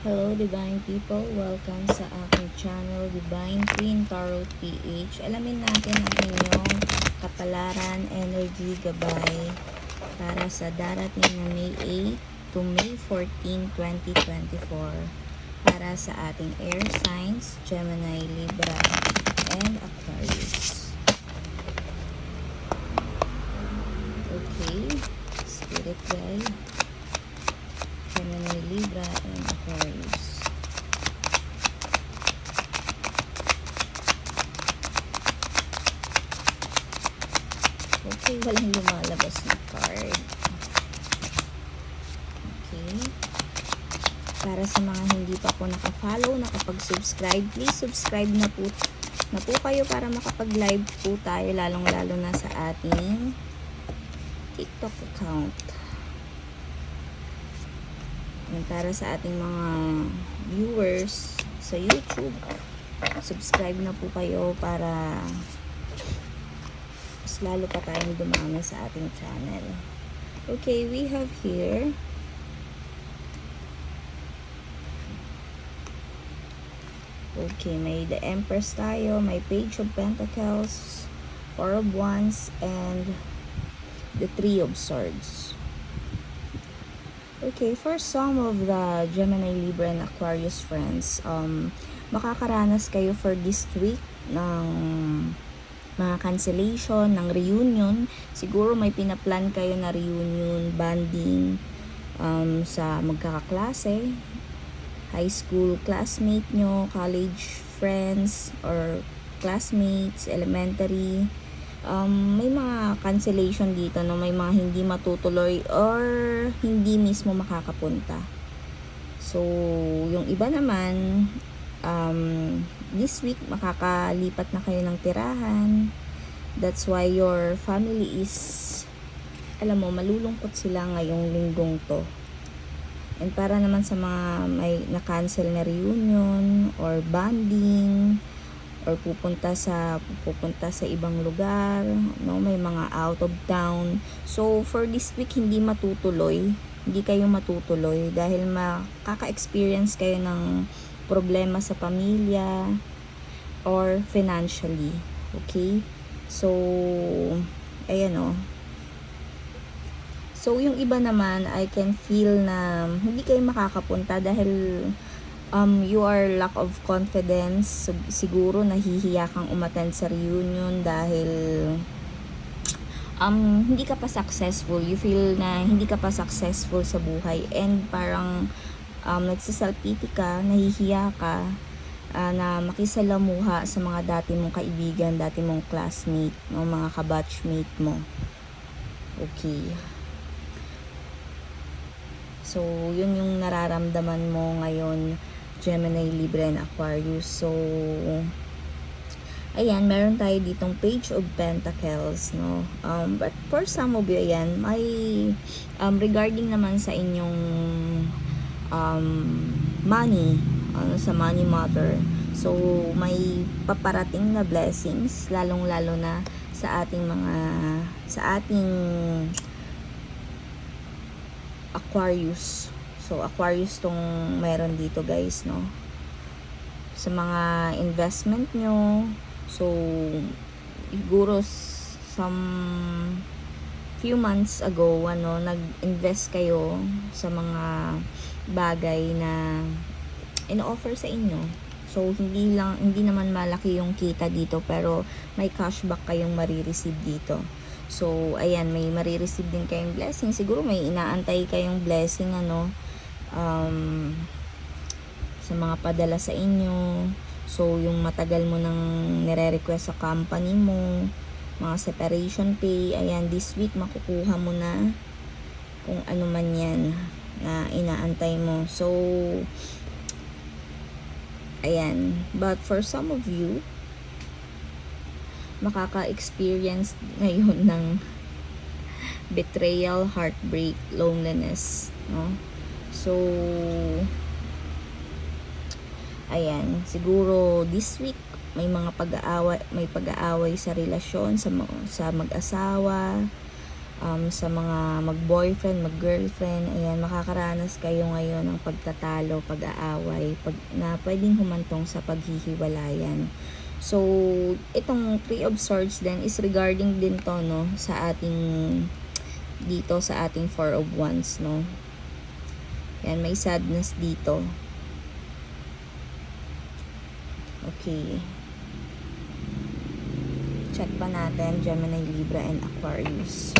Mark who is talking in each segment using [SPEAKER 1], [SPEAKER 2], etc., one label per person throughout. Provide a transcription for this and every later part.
[SPEAKER 1] Hello Divine People, welcome sa aking channel Divine Queen Tarot PH. Alamin natin ang inyong kapalaran, energy, gabay para sa darating na May 8 to May 14, 2024 para sa ating air signs, Gemini, Libra, and Aquarius. Okay, Spirit Guide. Gemini, Libra, and Aquarius. Okay, walang lumalabas na card. Okay. Para sa mga hindi pa po nakafollow, nakapag-subscribe, please subscribe na po, na po kayo para makapag-live po tayo, lalong-lalo na sa ating TikTok account. Yan, para sa ating mga viewers sa YouTube, subscribe na po kayo para mas lalo pa tayong dumami sa ating channel. Okay, we have here Okay, may the Empress tayo, may Page of Pentacles, Four of Wands, and the Three of Swords. Okay, for some of the Gemini, Libra, and Aquarius friends, um, makakaranas kayo for this week ng mga cancellation, ng reunion. Siguro may pinaplan kayo na reunion, banding um, sa magkakaklase, high school classmate nyo, college friends, or classmates, elementary, um, may mga cancellation dito no may mga hindi matutuloy or hindi mismo makakapunta so yung iba naman um, this week makakalipat na kayo ng tirahan that's why your family is alam mo malulungkot sila ngayong linggong to and para naman sa mga may na-cancel na reunion or bonding or pupunta sa pupunta sa ibang lugar, no? May mga out of town. So for this week hindi matutuloy, hindi kayo matutuloy dahil makaka-experience kayo ng problema sa pamilya or financially. Okay? So ayan oh. So yung iba naman I can feel na hindi kayo makakapunta dahil um, you are lack of confidence. Siguro nahihiya kang umattend sa reunion dahil um, hindi ka pa successful. You feel na hindi ka pa successful sa buhay and parang um, nagsasalpiti ka, nahihiya ka uh, na makisalamuha sa mga dati mong kaibigan, dati mong classmate, no, mga kabatchmate mo. Okay. So, yun yung nararamdaman mo ngayon Gemini, Libra, and Aquarius. So, ayan, meron tayo ditong Page of Pentacles, no? Um, but for some of you, ayan, may, um, regarding naman sa inyong um, money, ano, sa money matter. So, may paparating na blessings, lalong-lalo na sa ating mga, sa ating Aquarius So, Aquarius tong meron dito guys, no? Sa mga investment nyo. So, siguro some few months ago, ano, nag-invest kayo sa mga bagay na in-offer sa inyo. So, hindi lang, hindi naman malaki yung kita dito, pero may cashback kayong marireceive dito. So, ayan, may marireceive din kayong blessing. Siguro may inaantay kayong blessing, ano, um, sa mga padala sa inyo. So, yung matagal mo nang nire-request sa company mo, mga separation pay, ayan, this week makukuha mo na kung ano man yan na inaantay mo. So, ayan. But for some of you, makaka-experience ngayon ng betrayal, heartbreak, loneliness, no? So, ayan, siguro this week may mga pag-aaway, may pag-aaway sa relasyon sa sa mag-asawa. Um, sa mga mag-boyfriend, mag-girlfriend, ayan, makakaranas kayo ngayon ng pagtatalo, pag-aaway, pag, na pwedeng humantong sa paghihiwalayan. So, itong Three of Swords din is regarding din to, no, sa ating, dito sa ating Four of Wands, no. Yan, may sadness dito. Okay. Check pa natin Gemini, Libra, and Aquarius.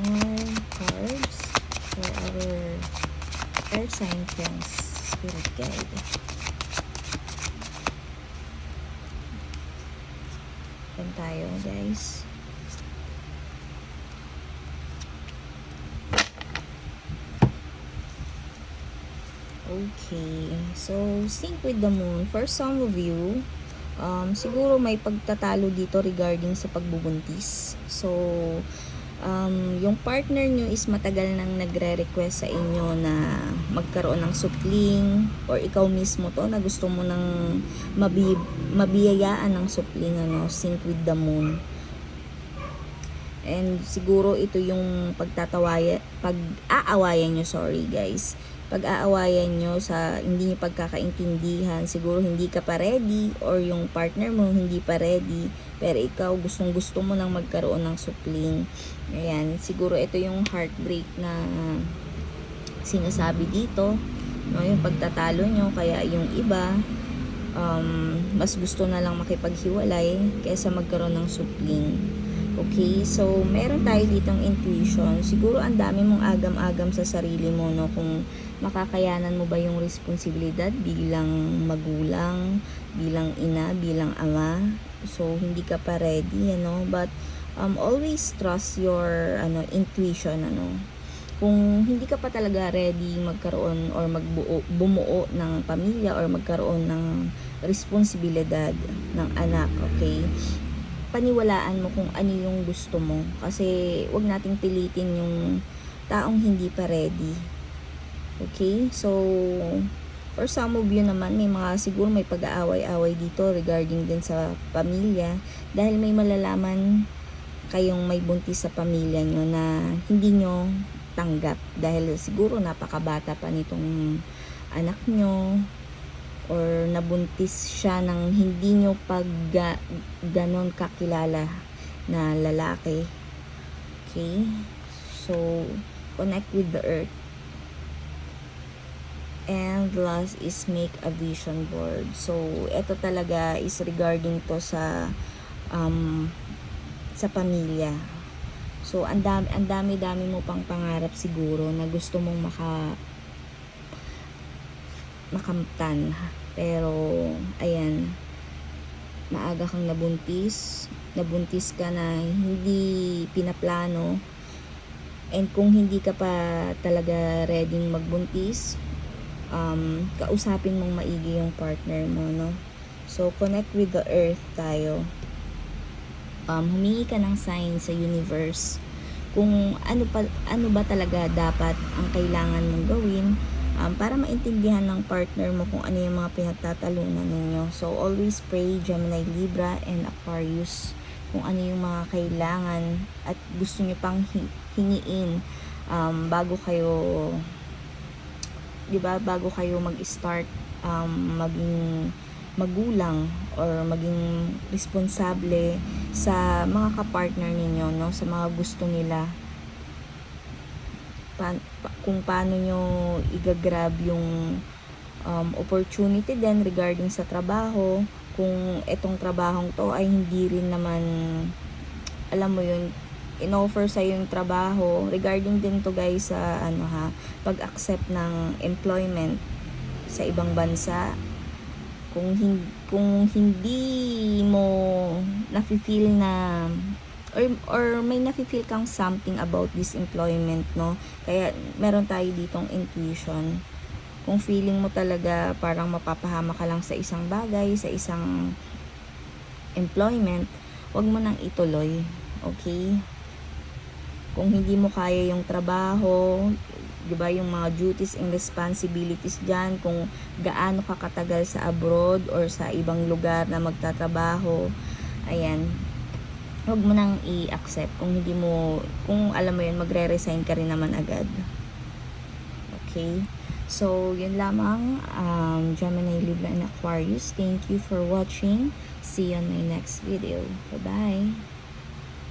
[SPEAKER 1] More cards for our air sign friends, guide. Yan tayo, guys. Okay. So, sync with the moon. For some of you, um, siguro may pagtatalo dito regarding sa pagbubuntis. So, um, yung partner nyo is matagal nang nagre-request sa inyo na magkaroon ng supling or ikaw mismo to na gusto mo nang mabi mabiyayaan ng supling ano, sync with the moon. And siguro ito yung pagtatawaya, pag-aawayan nyo, sorry guys. Pag-aawayan nyo sa hindi nyo pagkakaintindihan, siguro hindi ka pa ready or yung partner mo hindi pa ready, pero ikaw gustong gusto mo nang magkaroon ng supling. Ayan, siguro ito yung heartbreak na sinasabi dito, no, yung pagtatalo nyo, kaya yung iba, um, mas gusto na lang makipaghiwalay kaysa magkaroon ng supling. Okay, so meron tayo ditong intuition. Siguro ang dami mong agam-agam sa sarili mo, no? Kung makakayanan mo ba yung responsibilidad bilang magulang, bilang ina, bilang ama. So, hindi ka pa ready, ano? But, um, always trust your, ano, intuition, ano? Kung hindi ka pa talaga ready magkaroon or magbuo, bumuo ng pamilya or magkaroon ng responsibilidad ng anak, okay? Paniwalaan mo kung ano yung gusto mo. Kasi, wag nating pilitin yung taong hindi pa ready. Okay? So, for some of you naman, may mga siguro may pag-aaway-away dito regarding din sa pamilya. Dahil may malalaman kayong may buntis sa pamilya nyo na hindi nyo tanggap. Dahil siguro napakabata pa nitong anak nyo or nabuntis siya ng hindi nyo pag ga, ganon kakilala na lalaki. Okay? So, connect with the earth. And last is make a vision board. So, ito talaga is regarding to sa um, sa pamilya. So, ang dami, ang dami-dami mo pang pangarap siguro na gusto mong maka makamtan. Pero, ayan, maaga kang nabuntis, nabuntis ka na hindi pinaplano, and kung hindi ka pa talaga ready magbuntis, um, kausapin mong maigi yung partner mo, no? So, connect with the earth tayo. Um, humingi ka ng sign sa universe kung ano pa ano ba talaga dapat ang kailangan mong gawin um, para maintindihan ng partner mo kung ano yung mga pinagtatalunan ninyo. So, always pray Gemini, Libra, and Aquarius kung ano yung mga kailangan at gusto nyo pang hingiin um, bago kayo 'di ba bago kayo mag-start um, maging magulang or maging responsable sa mga kapartner ninyo no sa mga gusto nila kung paano nyo igagrab yung um, opportunity din regarding sa trabaho. Kung itong trabahong to ay hindi rin naman alam mo yun in-offer sa yung trabaho. Regarding din to guys sa ano ha pag-accept ng employment sa ibang bansa. Kung hindi kung hindi mo nafi-feel na or, or may nafe-feel kang something about this employment, no? Kaya meron tayo ditong intuition. Kung feeling mo talaga parang mapapahama ka lang sa isang bagay, sa isang employment, wag mo nang ituloy. Okay? Kung hindi mo kaya yung trabaho, 'di ba? Yung mga duties and responsibilities diyan kung gaano ka katagal sa abroad or sa ibang lugar na magtatrabaho. Ayan. Huwag mo nang i-accept kung hindi mo kung alam mo 'yun, magre-resign ka rin naman agad. Okay? So, yun lamang, um, Gemini, Libra, and Aquarius. Thank you for watching. See you on my next video. Bye-bye.